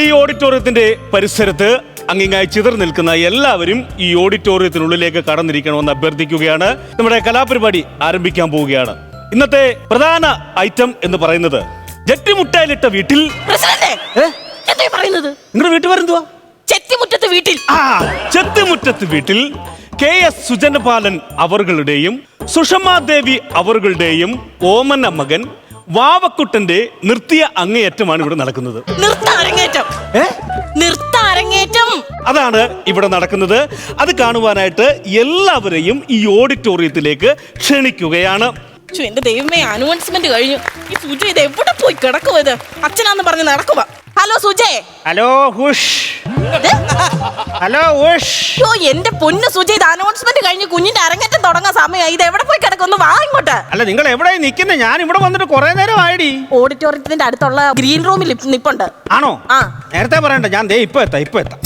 ഈ ഓഡിറ്റോറിയത്തിന്റെ പരിസരത്ത് അങ്ങിങ്ങായി ചിതർ നിൽക്കുന്ന എല്ലാവരും ഈ ഓഡിറ്റോറിയത്തിനുള്ളിലേക്ക് കടന്നിരിക്കണമെന്ന് അഭ്യർത്ഥിക്കുകയാണ്. നമ്മുടെ കലാപരിപാടി ആരംഭിക്കാൻ പോവുകയാണ്. ഇന്നത്തെ പ്രധാന ഐറ്റം എന്ന് പറയുന്നത് ജെറ്റിമുട്ടയിലിട്ട വീട്ടിൽ നിങ്ങളുടെ വീട്ടിൽ വരുന്നുവാ ചെത്തിമുറ്റത്ത് വീട്ടിൽ. ആ ചെത്തിമുറ്റത്ത് വീട്ടിൽ കെ എസ് സുജനപാലൻ അവറുകളുടെയും സുഷമാദേവി അവരുടെയും ഓമന മകൻ വാവക്കുട്ടന്റെ നിർത്തിയ അങ്ങേയറ്റമാണ് ഇവിടെ നടക്കുന്നത്. അതാണ് ഇവിടെ നടക്കുന്നത്. അത് കാണുവാനായിട്ട് എല്ലാവരെയും ഈ ഓഡിറ്റോറിയത്തിലേക്ക് ക്ഷണിക്കുകയാണ്. എന്റെ ദൈവമേ അനൗൺസ്മെന്റ് കഴിഞ്ഞു. ഈ സുജു ഇത് എവിടെ പോയി കിടക്കുവത് അച്ഛനാന്ന് പറഞ്ഞ് നടക്കുവാ. ഹലോ സുജേ ഹലോ ഹുഷ് ഹലോ ഹുഷ് ഓ എന്റെ പൊന്ന് സുജി ഇത് അനൗൺസ്മെന്റ് കഴിഞ്ഞ് കുഞ്ഞിന്റെ അരങ്ങേറ്റം തുടങ്ങാൻ സമയമായി. ഇത് എവിടെ പോയി കിടക്കുന്നു? വാ ഇങ്ങോട്ട്. അല്ല നിങ്ങൾ എവിടെ നിൽക്കുന്നത് ഞാൻ ഇവിടെ വന്നിട്ട് കുറെ നേരം ആയിടി ഓഡിറ്റോറിയത്തിന്റെ അടുത്തുള്ള ഗ്രീൻ റൂമിൽ നിപ്പുണ്ട്. ആണോ? ആ. നേരത്തെ പറയണ്ട ഞാൻ ദേ ഇപ്പൊ എത്താം ഇപ്പൊ എത്താം.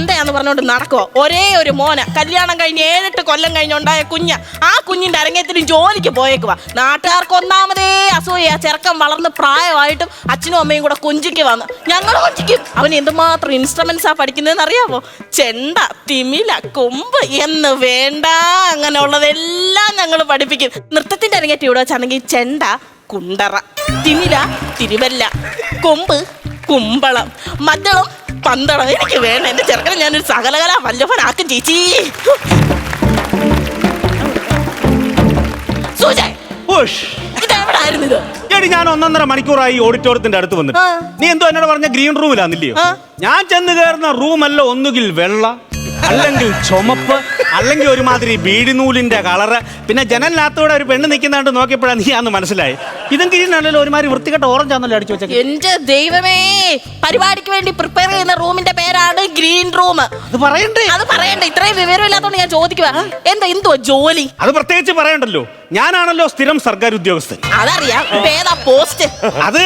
തന്തയാന്ന് പറഞ്ഞോണ്ട് നടക്കുവോ. ഒരേ ഒരു മോന കല്യാണം കഴിഞ്ഞ് ഏഴെട്ട് കൊല്ലം കഴിഞ്ഞുണ്ടായ കുഞ്ഞ ആ കുഞ്ഞിന്റെ അരങ്ങേത്തിനും ജോലിക്ക് പോയേക്കുവാ. നാട്ടുകാർക്ക് ഒന്നാമതേ അസൂയ. ചെറുക്കം വളർന്ന് പ്രായമായിട്ടും അച്ഛനും അമ്മയും കൂടെ കുഞ്ചിക്ക് വന്നു ഞങ്ങൾ കുഞ്ചിക്കും. അവൻ എന്തുമാത്രം ഇൻസ്ട്രുമെന്റ്സ് ആ പഠിക്കുന്നതെന്ന് അറിയാമോ ചെണ്ട തിമില കൊമ്പ് എന്ന് വേണ്ട. അങ്ങനെയുള്ളതെല്ലാം ഞങ്ങൾ പഠിപ്പിക്കും. നൃത്തത്തിന്റെ അരങ്ങേറ്റം ഇവിടെ വെച്ചാണെങ്കിൽ ചെണ്ട കുണ്ടറ തിമില തിരുവല്ല കൊമ്പ് കുമ്പളം. മദ്ദളം പന്തളം. എനിക്ക് വേണം. എന്റെ ചെറുക്കനെ ഞാനൊരു സകലകല വല്ലഭനാക്കും ചേച്ചി. ഉഷ്. ഇതെവിടായിരുന്നു ഇത് എടി ഞാൻ ഒന്നൊന്നര മണിക്കൂറായി ഈ ഓഡിറ്റോറിയത്തിന്റെ അടുത്ത് വന്നിട്ട്. ആ. നീ എന്തോ എന്നോട് പറഞ്ഞ ഗ്രീൻ റൂമിലാന്നില്ലയോ? ആ. ഞാൻ ചെന്ന് കയറുന്ന റൂമല്ല ഒന്നുകിൽ വെള്ള അല്ലെങ്കിൽ ചുമപ്പ് അല്ലെങ്കിൽ ഒരുമാതിരി ബീഡിനൂലിന്റെ കളറ്. പിന്നെ ജനലിനകത്തൂടെ ഒരു പെണ്ണ് നിൽക്കുന്നതാണ്ട് നോക്കിയപ്പോഴാണ് നീ അന്ന് മനസ്സിലായി. ഇതും ഗ്രീനല്ലല്ലോ ഒരുമാതിരി വൃത്തികെട്ട ഓറഞ്ച് ആണല്ലോ അടിച്ചു വെച്ചത് എന്റെ ദൈവമേ പരിപാടിക്ക് വേണ്ടി പ്രിപ്പയർ ചെയ്യുന്ന റൂമിന്റെ പേരാണ് ഗ്രീൻ റൂം അത് പറയണ്ടേ? അത് പറയണ്ട ഇത്രയും വിവരമില്ലാത്തോണ്ട് ഞാൻ ചോദിക്കുക എന്താ എന്തോ ജോലി? അത് പ്രത്യേകിച്ച് പറയണ്ടല്ലോ. ഞാനാണല്ലോ സ്ഥിരം സർക്കാർ ഉദ്യോഗസ്ഥൻ അതറിയാം ഏതാ പോസ്റ്റ് അത്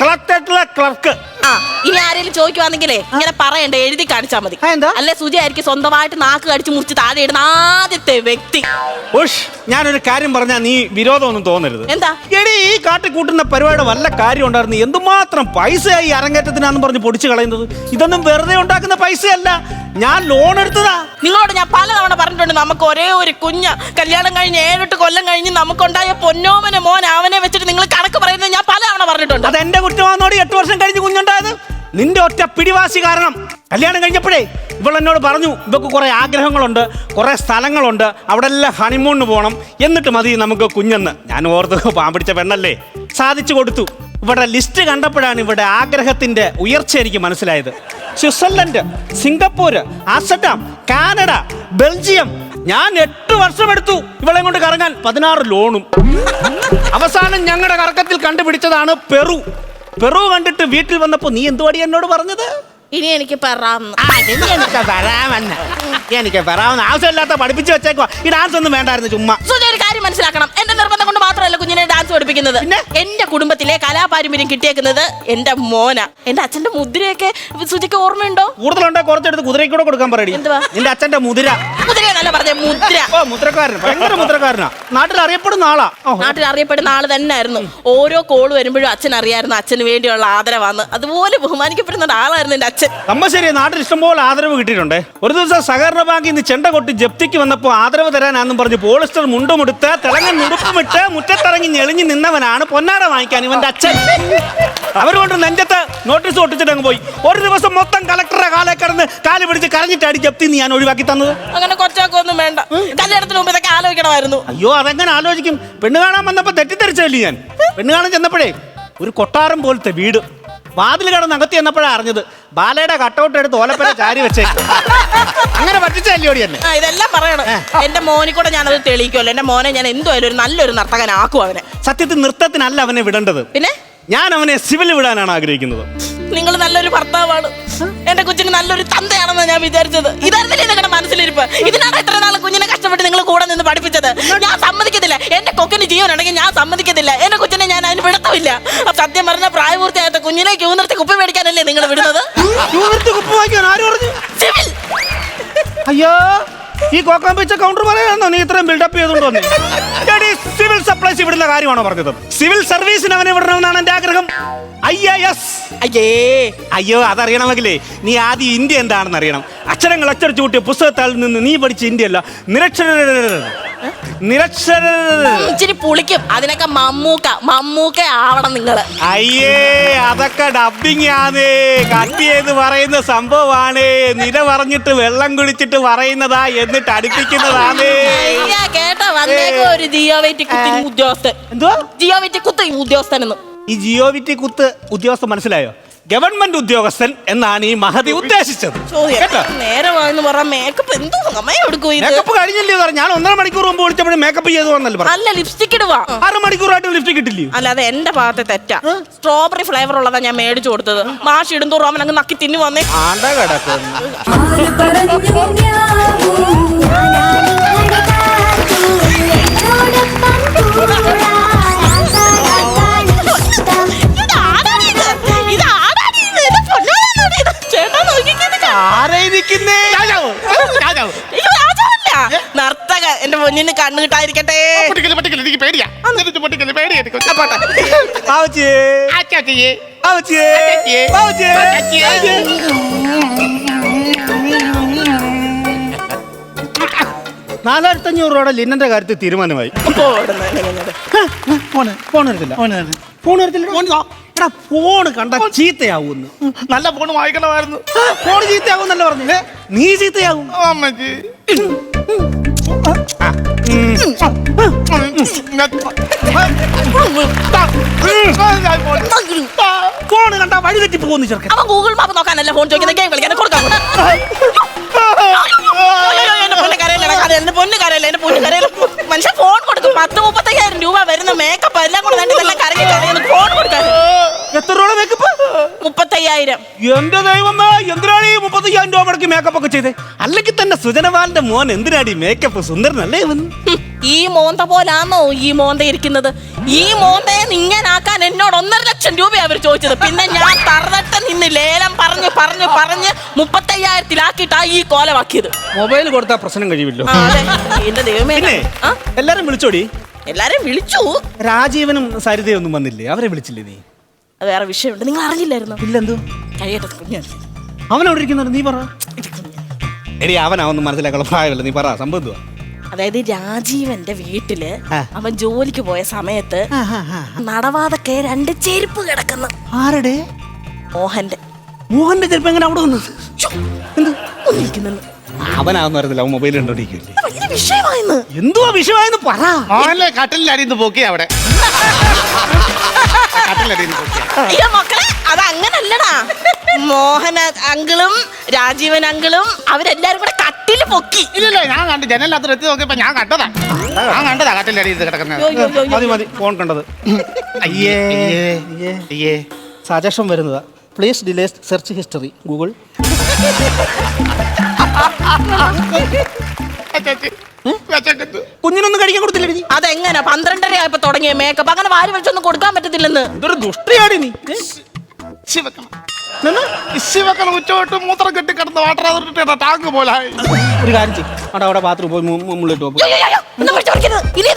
കളക്ടറേറ്റിലെ ക്ലർക്ക് ആ ഇനി ആരെങ്കിലും ചോദിക്കുവാണെങ്കിലേ ഇങ്ങനെ പറയണ്ട എഴുതി കാണിച്ചാൽ മതി? അല്ലെ സുജി സ്വന്തമായിട്ട് നാക്ക് കടിച്ച് മുറിച്ച് താഴെ ഇടുന്ന ആദ്യത്തെ വ്യക്തി. ഉഷ് ഞാനൊരു കാര്യം പറഞ്ഞാൽ നീ വിരോധമൊന്നും തോന്നരുത്. എന്താ? എടി ഈ കാട്ടിക്കൂട്ടുന്ന പരിപാടി വല്ല കാര്യം ഉണ്ടായിരുന്നു? എന്തുമാത്രം പൈസയായി അരങ്ങേറ്റത്തിനാന്ന് പറഞ്ഞ് പൊടിച്ചു കളയുന്നത്? ഇതൊന്നും വെറുതെ ഉണ്ടാക്കുന്ന പൈസയല്ല. ഞാൻ ലോൺ എടുത്തതാ. നിങ്ങളോട് ഞാൻ പലതവണ പറഞ്ഞിട്ടുണ്ട് നമുക്ക് ഒരേ ഒരു കുഞ്ഞ് കല്യാണം കഴിഞ്ഞ് ഏഴെട്ട് കൊല്ലം കഴിഞ്ഞ് നമുക്കുണ്ടായ പൊന്നോമന മോൻ അവനെ വെച്ചിട്ട് നിങ്ങൾ കണക്ക് പറയുന്നത് ഞാൻ പലതവണ പറഞ്ഞിട്ടുണ്ട്. അത് എന്റെ കുറ്റമാണെന്നോട് എട്ട് വർഷം കഴിഞ്ഞ് കുഞ്ഞുണ്ടായത്? നിന്റെ ഒറ്റ പിടിവാശി കാരണം. കല്യാണം കഴിഞ്ഞപ്പോഴേ ഇവൾ എന്നോട് പറഞ്ഞു ഇവക്ക് കുറേ ആഗ്രഹങ്ങളുണ്ട് കുറേ സ്ഥലങ്ങളുണ്ട് അവിടെ എല്ലാം ഹണിമൂണിന് പോകണം എന്നിട്ട് മതി നമുക്ക് കുഞ്ഞെന്ന്. ഞാൻ ഓർത്ത് പാമ്പിടിച്ച പെണ്ണല്ലേ? സാധിച്ചു കൊടുത്തു. ഇവിടെ ലിസ്റ്റ് കണ്ടപ്പോഴാണ് ഇവിടെ ആഗ്രഹത്തിന്റെ ഉയർച്ച എനിക്ക് മനസ്സിലായത്. Switzerland Singapore Amsterdam Canada Belgium. ഞാൻ എട്ട് വർഷം എടുത്തു ഇവളെ കൊണ്ട് കറങ്ങാൻ. പതിനാറ് ലോണും. അവസാനം ഞങ്ങളുടെ കറക്കത്തിൽ കണ്ടുപിടിച്ചതാണ് പെറു. പെറു കണ്ടിട്ട് വീട്ടിൽ വന്നപ്പോൾ നീ എന്തുവാടി എന്നോട് പറഞ്ഞത്? ഇനി എനിക്ക് പറയാമെന്ന് ആ, ഇനി എനിക്ക് പറയാമെന്ന് എനിക്ക് ആവശ്യമില്ലാത്ത പഠിപ്പിച്ചു വെച്ചേക്കുവാ. ഈ ഡാൻസ് ഒന്നും വേണ്ടായിരുന്നു ചുമ്മാ. സുജ ഒരു കാര്യം മനസ്സിലാക്കണം. എന്റെ നിർബന്ധം കൊണ്ട് മാത്രമല്ല കുഞ്ഞിനെ ഡാൻസ് പഠിപ്പിക്കുന്നത് പിന്നെ? എന്റെ കുടുംബത്തിലെ കലാപാരമ്പര്യം കിട്ടിയേക്കുന്നത് എന്റെ മോന. എന്റെ അച്ഛന്റെ മുദ്രയൊക്കെ സുജയ്ക്ക് ഓർമ്മയുണ്ടോ? കൂടുതലുണ്ടോ? കുറച്ചെടുത്ത് കുതിരയ്ക്ക് കൂടെ കൊടുക്കാൻ പറയടി. എന്തുവാ? നിന്റെ അച്ഛന്റെ മുദ്രയെന്നല്ല പറഞ്ഞ മുദ്ര. ഓ മുദ്രക്കാരൻ ഭയങ്കര മുദ്രക്കാരനാ. നാട്ടിൽ അറിയപ്പെടുന്ന ആളാ. നാട്ടിൽ അറിയപ്പെടുന്ന ആൾ തന്നെ ആയിരുന്നു ഓരോ കോൾ വരുമ്പോഴും അച്ഛൻ അറിയായിരുന്നു അച്ഛന് വേണ്ടിയുള്ള ആദരവാന്ന്. അതുപോലെ ബഹുമാനിക്കപ്പെടുന്ന ഒരാളായിരുന്നു എന്റെ അച്ഛൻ. നമ്മ ശരി നാട്ടിൽ ഇഷ്ടംപോലെ ആദരവ് കിട്ടിയിട്ടുണ്ട്. ഒരു ദിവസം സഹകരണ ബാങ്കിൽ നിന്ന് ചെണ്ട കൊട്ടി ജപ്തിക്ക് വന്നപ്പോ ആദരവ് തരാനാന്നും പറഞ്ഞ് പോളിസ്റ്റർ മുണ്ടുമെടുത്ത് തിളങ്ങൻ മുടുപ്പമിട്ട് മുറ്റത്തിറങ്ങി ഞെളിഞ്ഞ് നിന്നവനാണ് പൊന്നാട വാങ്ങിക്കാൻ ഇവന്റെ അച്ഛൻ. അവരുകൊണ്ട് നെഞ്ചത്ത് നോട്ടീസ് ഒട്ടിച്ചിട്ട് അങ്ങ് പോയി. ഒരു ദിവസം മൊത്തം കളക്ടറെ കാലെ കിടന്ന് കാൽ പിടിച്ച് കരഞ്ഞിട്ടടി ജപ്തി നീ ഞാൻ ഒഴിവാക്കി തന്നത്. അങ്ങനെ കൊച്ചാക്കൊന്നും വേണ്ട. കല്യാണത്തിന് മുമ്പ് ഇതൊക്കെ ആലോചിക്കണമായിരുന്നു. അയ്യോ അതെങ്ങനെ ആലോചിക്കും? പെണ്ണ് കാണാൻ വന്നപ്പോ തെറ്റിദ്ധരിച്ചല്ലേ ഞാൻ? പെണ്ണ് കാണാൻ ചെന്നപ്പോഴേ ഒരു കൊട്ടാരം പോലത്തെ വീട്. വാതിൽ കടന്ന് അകത്തി ചെന്നപ്പോഴാണ് അറിഞ്ഞത്. ബാലയുടെ കട്ടൗട്ട് എടുത്ത് ഓലപ്പന ചാരി വെച്ചേ അങ്ങനെ പറ്റിച്ചല്ലോടി തന്നെ ആ ഇതെല്ലാം പറയണം. എന്റെ മോനെ കൂടെ ഞാനത് തെളിയിക്കുമല്ലോ എന്റെ മോനെ ഞാൻ എന്തോ ഒരു നല്ലൊരു നർത്തകനാക്കും അവനെ. സത്യത്തിൽ നൃത്തത്തിനല്ല അവനെ വിടേണ്ടത്. പിന്നെ? ഞാൻ അവനെ സിവിൽ വിടാനാണ് ആഗ്രഹിക്കുന്നത്. നിങ്ങൾ നല്ലൊരു ഭർത്താവാണ്. എന്റെ കൊച്ചിന് നല്ലൊരു തന്തയാണെന്ന് ഞാൻ വിചാരിച്ചത്. ഇതായിരുന്നില്ല നിങ്ങളുടെ മനസ്സിലിരിപ്പ്? ഇതിനാണ് എത്ര നാൾ കുഞ്ഞിനെ കഷ്ടപ്പെട്ട് നിങ്ങൾ കൂടെ നിന്ന് പഠിപ്പിച്ചത്? ഞാൻ സമ്മതിക്കത്തില്ല. എന്റെ കൊക്കിന് ജീവൻ ഉണ്ടെങ്കിൽ ഞാൻ സമ്മതിക്കത്തില്ല. എന്റെ കൊച്ചിനെ ഞാൻ അതിന് വിടത്തില്ല സത്യം പറഞ്ഞ പ്രായപൂർത്തിയായ കുഞ്ഞിനെ ക്യൂ നിർത്തി കുപ്പി മേടിക്കാനല്ലേ നിങ്ങൾ വിടുന്നത്? യൂണിറ്റ് കുപ്പ് വാങ്ങിക്കാൻ ആര് പറഞ്ഞു? അയ്യോ ഈ കോക്കാമ്പിച്ച കൗണ്ടർ പറയാനോ നീ ഇത്രയും ബിൽഡപ്പ് ചെയ്തുകൊണ്ട് വന്നേ? സിവിൽ സപ്ലൈസ് ഇവിടുന്ന കാര്യമാണോ പറഞ്ഞത്? സിവിൽ സർവീസിന് അവനെ വിടണമെന്നാണ് എന്റെ ആഗ്രഹം. I A S. അയ്യേ. അയ്യോ അതറിയണമെങ്കിലേ നീ ആദ്യം ഇന്ത്യ എന്താണെന്ന് അറിയണം. അക്ഷരങ്ങൾ അച്ചടിച്ചു കൂട്ടിയ പുസ്തകത്താൽ നിന്ന് നീ പഠിച്ച ഇന്ത്യ അല്ല നിരക്ഷര നിരക്ഷര ഇച്ചിരി പുളിക്കും. അതിനൊക്കെ മമ്മൂക്ക മമ്മൂക്ക ആവണം നിങ്ങൾ. അയ്യേ അതൊക്കെ ഡബിങ് ആണ് കട്ട് ചെയ്ത് പറയുന്ന സംഭവമാണ്. നിര പറഞ്ഞിട്ട് വെള്ളം കുടിച്ചിട്ട് പറയുന്നതാ എന്നിട്ട് അടുപ്പിക്കുന്നതാണ് വന്നേക്കോ ഒരു ജിയോ വെയിറ്റ് കുത്തി ഉദ്യോഗസ്ഥൻ. കുത്തി എന്ന് ഈ ജിയോ വിറ്റി കുത്ത് ഉദ്യോഗസ്ഥൻ മനസ്സിലായോ? ഗവൺമെന്റ് ഉദ്യോഗസ്ഥൻ എന്നാണ് ഈ മഹതി ഉദ്ദേശിച്ചത്. കേട്ടോ? നേരമാണെന്ന് മേക്കപ്പ് എന്തോ സമയം എടുക്കും ഇത്? മേക്കപ്പ് കഴിഞ്ഞില്ലേ സാർ ഞാൻ ഒന്നര മണിക്കൂർ മുമ്പ് വിളിച്ചപ്പോഴും മേക്കപ്പ് ചെയ്തു വന്നല്ലേ പറഞ്ഞു അല്ല ലിപ്സ്റ്റിക് ഇടുവാ. ആറ് മണിക്കൂറായിട്ട് ലിഫ്റ്റ് ഇട്ടില്ലേ അല്ല അത് എന്റെ ഭാഗത്തെ തെറ്റാ. സ്ട്രോബെറി ഫ്ലേവർ ഉള്ളതാ ഞാൻ മേടിച്ചു കൊടുത്തത്. മാഷ് ഇടുന്തോറും അവൻ അങ്ങ് നക്കി തിന്നു വന്നേ. ആണ്ട കിടക്കുന്നു. ആര് പറഞ്ഞു ഞാവൂ ഞാനാണ് നർത്തക എന്റെ പൊന്നിന് കണ്ണു കിട്ടാതിരിക്കട്ടെ എനിക്ക് പേടിയാ. നാലായിരത്തി അഞ്ഞൂറ് രൂപയുടെ ലിന്നന്റെ കാര്യത്തിൽ തീരുമാനമായി. ഫോൺ ഫോൺ ഫോൺ എടാ ഫോണ് കണ്ട ചീത്തയാവുന്നു. നല്ല ഫോൺ വാങ്ങിക്കണമായിരുന്നു. ഫോൺ ചീത്തയാവുന്നല്ല പറഞ്ഞു? നീ ചീത്തയാവും. അമ്മച്ചി. ഫോൺ കണ്ട വഴി തെറ്റി പോകുന്നു ചെറുക്കൻ ഗൂഗിൾ മാപ്പ് നോക്കാനല്ല ഫോൺ ചോദിക്കുന്നത് ഗെയിം കളിക്കാൻ കൊടുക്കാൻ പത്ത് മുപ്പത്തയ്യായിരം രൂപ വരുന്ന മേക്കപ്പ് എല്ലാം കൂടെ തന്നെ തന്നെ കറങ്ങി കളയുന്നു ഫോൺ കൊടുക്കാൻ എത്ര രൂപ മേക്കപ്പ് മുപ്പത്തയ്യായിരം. എന്റെ ദൈവമേ എന്തിനാണ് ഈ മുപ്പത്തയ്യായിരം രൂപ മുടക്കി മേക്കപ്പ് ഒക്കെ ചെയ്തേ? അല്ലെങ്കിൽ തന്നെ സുജനവാലിന്റെ മോൻ എന്തിനാടി മേക്കപ്പ് സുന്ദരനല്ലേ ഇവൻ? ഈ മോന്ത പോലാന്നോ ഈ മോന്ത ഇരിക്കുന്നത്? ഈ മോന്തയെ നിങ്ങനാക്കാൻ എന്നോട് ഒന്നര ലക്ഷം രൂപയാണ് അവർ ചോദിച്ചത്. പിന്നെ ഞാൻ പറഞ്ഞ് പറഞ്ഞ് പറഞ്ഞ് മുപ്പത്തയ്യായിരത്തിലാക്കിയിട്ടാ ഈ കോലമാക്കിയത്. മൊബൈൽ കൊടുത്താൽ പ്രശ്നം കഴിയുമല്ലോ ആ, അതെ. എന്റെ ദൈവമേ. പിന്നെ ആ. എല്ലാരും വിളിച്ചോടി? എല്ലാരും വിളിച്ചു. രാജീവനും സരിതയൊന്നും വന്നില്ലേ? അവരെ വിളിച്ചില്ലേ നീ? അത് വേറെ വിഷയമുണ്ട്. നിങ്ങൾ അറിഞ്ഞില്ലായിരുന്നു? ഇല്ലെന്തോ? കഴിയട്ടെ കുഞ്ഞാണ് അവൻ അവിടെ ഇരിക്കുന്നുണ്ട്? നീ പറ. എടി അവനാവൊന്നും മനസ്സിലാക്കാനുള്ള പ്രായമല്ല. നീ പറ സംഭവം എന്തുവാ? അതായത് രാജീവന്റെ വീട്ടിൽ ആ. അവൻ ജോലിക്ക് പോയ സമയത്ത് നടവാതൊക്കെ രണ്ട് ചെരുപ്പ് കിടക്കുന്നു. ആരുടെ? മോഹന്റെ. മോഹന്റെ ചെരുപ്പ് എങ്ങനെ അവിടെ വന്നത്? ഒന്നിരിക്കുന്നെന്ന്. അവനാവെന്ന് അറിയത്തില്ല അവൻ മൊബൈൽ കണ്ടോണ്ടിരിക്കില്ലേ ഇത് വിഷയമായിന്ന്? എന്തുവാ വിഷയമായെന്ന് പറ. മോഹൻലെ കട്ടിലടിന്ന് പോക്കി അവിടെ. മക്കളെ അത് അങ്ങനല്ലടാ. മോഹൻ അങ്കിളും രാജീവൻ അങ്കിളും അവരെല്ലാരും കൂടെ കട്ടിൽ പൊക്കി. ഇല്ലല്ലോ ഞാൻ കണ്ടു ജനലത്ര എത്തി നോക്കിയപ്പോ ഞാൻ കണ്ടതാ. ഞാൻ കണ്ടതാ കട്ടിലടി കിടക്കുന്നത്. മതി മതി ഫോൺ കണ്ടത്. അയ്യേ അയ്യേ. അയ്യേ. സജഷൻ വരുന്നതാ. Please delete search history Google. കുഞ്ഞിനൊന്നും കഴിക്കാൻ കൊടുത്തില്ലേ നീ. അതെങ്ങനെ? പന്ത്രണ്ടര ആയപ്പോ തുടങ്ങിയ മേക്കപ്പ് അങ്ങനെ വാരി വെച്ചൊന്നും കൊടുക്കാൻ പറ്റത്തില്ലെന്ന്. ഇതൊരു ദുഷ്ടിയാണ് നീ. ഉച്ചോട്ട് മൂത്രം കെട്ടി കിടന്ന് വാട്ടർ ടാങ്ക് പോലെ ഒരു കാര്യം ചെയ്യും. അവിടെ അവിടെ ബാത്റൂം പോയി മു- മു- മുള്ളിട്ട് പോ യോ, യോ, യോ, യോ. ഒന്ന് വിളിച്ച് വിളിക്കരുത്. ഇനി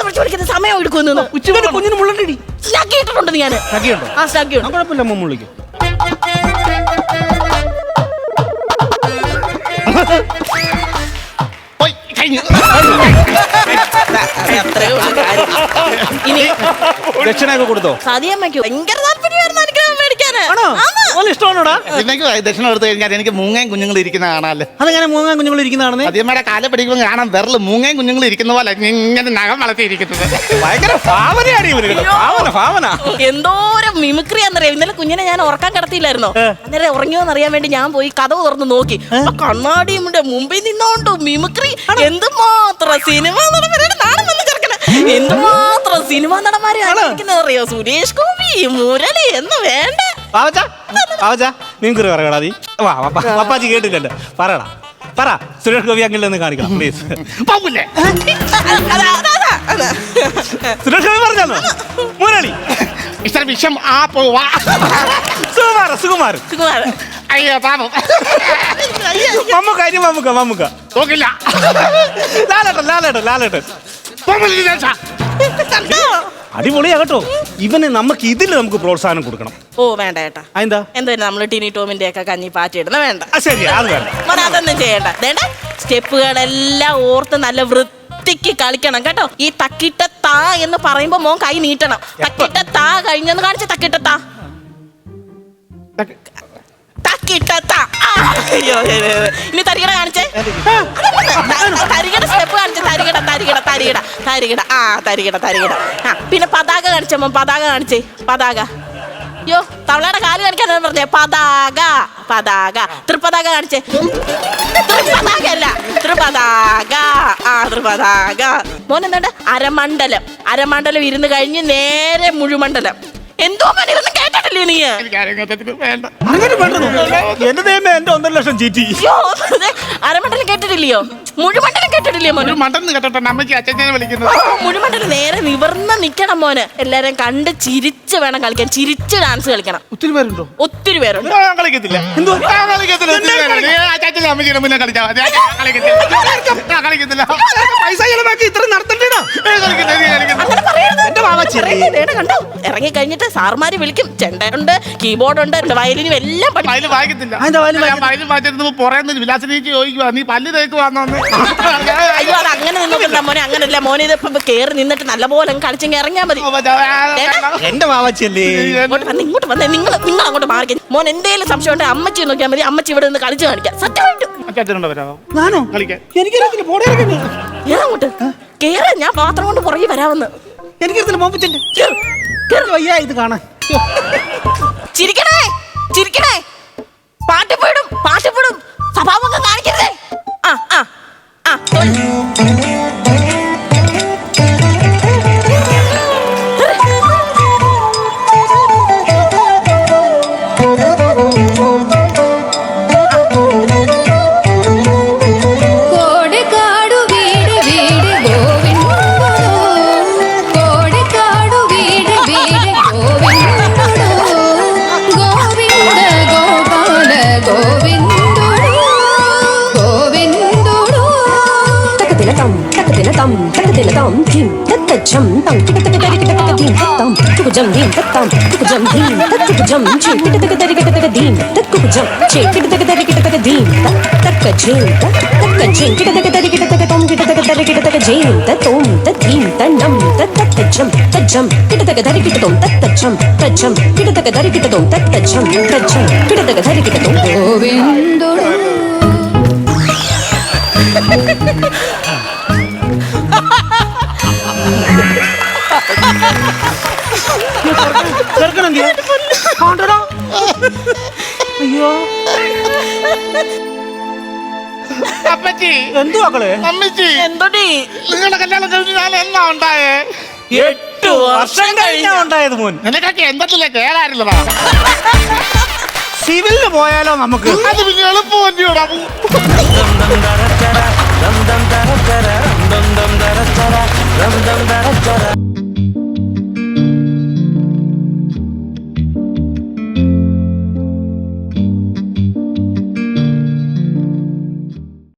ഇനി ദക്ഷിണയൊക്കെ കൊടുത്തോ? സതിയമ്മയ്ക്ക് ഭയങ്കര താല്പര്യമായിരുന്നു ഇഷ്ടമാണോടാ? എനിക്ക് ദക്ഷിണ എടുത്തു കഴിഞ്ഞാൽ എനിക്ക് മൂങ്ങയും കുഞ്ഞുങ്ങൾ ഇരിക്കുന്ന കാണാല്ലേ? അതെങ്ങനെ മൂങ്ങാൻ കുഞ്ഞുങ്ങൾ ഇരിക്കുന്നതാണെന്ന്? അതിയമ്മയുടെ കാല പിടിക്കുമ്പോൾ കാണാൻ വിരൽ മൂങ്ങയും കുഞ്ഞുങ്ങൾ ഇരിക്കുന്ന പോലെ ഇങ്ങനെ നഖം വളർത്തിയിരിക്കുന്നത്. ഭയങ്കര ഭാവനയാണ് ഇവന് കേട്ടോ. ഭാവന ഭാവന. എന്തോരം ഇന്നലെ കുഞ്ഞിനെ ഞാൻ ഉറക്കാൻ കിടത്തിയില്ലായിരുന്നോ? അന്നേരം ഉറങ്ങിയോന്ന് അറിയാൻ വേണ്ടി ഞാൻ പോയി കഥ തുറന്ന് നോക്കി. കണ്ണാടിയുടെ മുമ്പിൽ നിന്നോണ്ട് മിമിക്രി. എന്തുമാത്രം സിനിമ വന്ന് ചെറുക്കണ എന്തുമാത്രം സിനിമ നടന്മാരെ അറിയിക്കുന്നത് അറിയോ സുരേഷ് ഗോപി മുരളി എന്ന് വേണ്ട. പാവച്ച? പാവച്ച നിങ്ങൾക്ക് പറയടാ നീ. വാ വാ, വാ, പപ്പാജി കേട്ടില്ലല്ലോ. പറയടാ പറ. സുരേഷ് ഗോപി അങ്ങനെ ഒന്ന് കാണിക്കണം പ്ലീസ് അതാ. സുരേഷ് ഗോപി പറഞ്ഞല്ലോ മുരളി. മിസ്റ്റർ വിഷം ആ പോവാ. സുകുമാർ സുകുമാർ. സുകുമാരൻ. അയ്യോ പാപം മമ്മുക്ക ഇനി മമ്മുക്ക മമ്മുക്ക. നോക്കില്ല. ലാലേട്ടൻ ലാലേട്ടൻ ലാലേട്ടൻ? അടിപൊളിയാ കേട്ടോ ഇവന് നമുക്ക് ഇതിൽ നമുക്ക് പ്രോത്സാഹനം കൊടുക്കണം. ഓ വേണ്ട ഏട്ടാ. എന്താ എന്തായാലും നമ്മൾ ടിനി ടോമിന്റെ ഒക്കെ കഞ്ഞി പാറ്റിയിടുന്ന? വേണ്ട. ശരി അത് വേണ്ട. മോനെ അതൊന്നും ചെയ്യണ്ട. വേണ്ട സ്റ്റെപ്പുകളെല്ലാം ഓർത്ത് നല്ല വൃത്തിക്ക് കളിക്കണം കേട്ടോ. ഈ തക്കിട്ട താ എന്ന് പറയുമ്പോ മോൻ കൈ നീട്ടണം. തക്കിട്ട താ കഴിഞ്ഞെന്ന് കാണിച്ച തക്കിട്ട താ. തക്കിട്ട താ. ഇനി തരികട കാണിച്ചേ. തരികട. സ്റ്റെപ്പ് കാണിച്ചേ. തരികട തരികട തരികട. തരികട. ആ തരികട തരികട. ആ പിന്നെ പതാക കാണിച്ചമ്മ പതാക കാണിച്ചേ. പതാക. യോ തവളയുടെ കാൽ കാണിക്കാൻ പറഞ്ഞേ. പതാക പതാക. തൃപ്പതാക കാണിച്ചേ. തൃപ്പതാക. അല്ല തൃപതാക ആ തൃപതാക മോൻ എന്താണ്ട്? അരമണ്ഡലം. അരമണ്ഡലം ഇരുന്ന് കഴിഞ്ഞ് നേരെ മുഴുമണ്ഡലം. എന്തോ മോനെ ഇതൊന്നും നീ? എനിക്ക് അരങ്ങേറ്റത്തിന് വേണ്ട. അങ്ങനെ വേണ്ടത് എന്റെ ദൈവമേ എന്റെ ഒന്നര ലക്ഷം ചീറ്റി അയ്യോ കേട്ടിട്ടില്ലയോ? മുഴുമണ്ഡലം കേട്ടിട്ടില്ലയോ മോന്? ഒരു മടന്ന് കേട്ടോട്ടെ അമ്മയ്ക്ക് അച്ഛനെ വിളിക്കുന്നത്. ഓ, മുഴുമണ്ഡലം നേരെ നിവർന്ന് നിക്കണം മോന്. എല്ലാരും കണ്ട് ചിരിച്ച് വേണം കളിക്കാൻ ചിരിച്ച് ഡാൻസ് കളിക്കണം. ഒത്തിരി പേരുണ്ടോ? ഒത്തിരി പേരുണ്ട്. ഞാൻ കളിക്കത്തില്ല. എന്തുവാ? ഞാൻ കളിക്കത്തില്ല ഒത്തിരി പേരുണ്ട്. നീ അച്ഛനെ അമ്മച്ചിയുടെ മുന്നേ കളിച്ചാൽ മതി. ഞാൻ കളിക്കത്തില്ല. ഞാൻ കളിക്കത്തില്ല. പൈസ ചെലവാക്കി ഇത്ര നടത്തണ്ടേടാ? കളിക്കത്തില്ല കളിക്കത്തില്ല. കണ്ടോ? ഇറങ്ങി കഴിഞ്ഞിട്ട് സാർമാര് വിളിക്കും. ചെണ്ടയുണ്ട് കീബോർഡ് ഉണ്ട് വയലിനും എല്ലാം പഠിക്കും. പുറയുന്ന വിലാസിനേക്ക് നീ പല്ല് തേക്ക് വന്നോന്ന് അയ്യോ അത് അങ്ങനെ നിന്നോക്കണ്ട മോനെ അങ്ങനല്ല. മോനെ ഇത് ഇപ്പൊ കേറി നിന്നിട്ട് നല്ലപോലെ അങ്ങ് കളിച്ചെങ്കിൽ ഇറങ്ങിയാ മതി. എന്റെ വാവച്ചല്ലേ? ഇങ്ങോട്ട് വന്ന് ഇങ്ങോട്ട് വന്നേ. നിങ്ങൾ നിങ്ങൾ അങ്ങോട്ട് മാറി മോൻ എന്തേലും സംശയം ഉണ്ടെങ്കിൽ അമ്മച്ചി നോക്കിയാൽ മതി. അമ്മച്ചി ഇവിടെ നിന്ന് കളിച്ചു കാണിക്കാം. സത്യമായിട്ടും. അച്ഛനുണ്ടോ വരാമോ ഞാനോ? കളിക്കാൻ എനിക്കറിയത്തില്ല പോടേ ഞാൻ അങ്ങോട്ട് കേറാൻ ഞാൻ പാത്രം കൊണ്ട് പുറകെ വരാമെന്ന്. എനിക്കറിയത്തില്ല മോപ്പിച്ചന്റെ വയ്യ ഇത് കാണാൻ. ചിരിക്കണേ ചിരിക്കണേ. പാട്ട് പോയിടും പാട്ട് പോയിടും സ്വഭാവമൊക്കെ കാണിക്കരുതേ. ആ ആ ആ తం తగదిల తం ధిం తత్తజం తం తిగతగదరిగతగదీం తత్తం తుకుజం ధీం తత్తం తుకుజం ధీం తత్తుకుజం చే తిగతగదరిగతగదీం తత్తుకుజం చే తిగతగదరిగతగదీం తక్కజే తక్కజే తిగతగదరిగతగతం తిగతగదరిగతగజేం తత్తోం తత్తీం తన్నం తత్తజం తజ్జం తిగతగదరిగతగతం తత్తజం తజ్జం తిగతగదరిగతగతం తత్తజం తజ్జం తిగతగదరిగతగతం గోవిందుడు Ha ha ha ha! അയ്യോ അപ്പച്ചി മക്കളെ അമ്മച്ചി എന്തോടി നിങ്ങളുടെ കല്യാണം കഴിഞ്ഞ് ഞാൻ എന്നാ ഉണ്ടായേ എട്ട് വർഷം കഴിഞ്ഞാ ഉണ്ടായത് മോൻ നിനക്കൊക്കെ എന്തെങ്കിലും കേടായിരുന്നടാ സിവിലിന് പോയാലോ നമുക്ക് അത് പിന്നെ എളുപ്പമല്ലയോടാ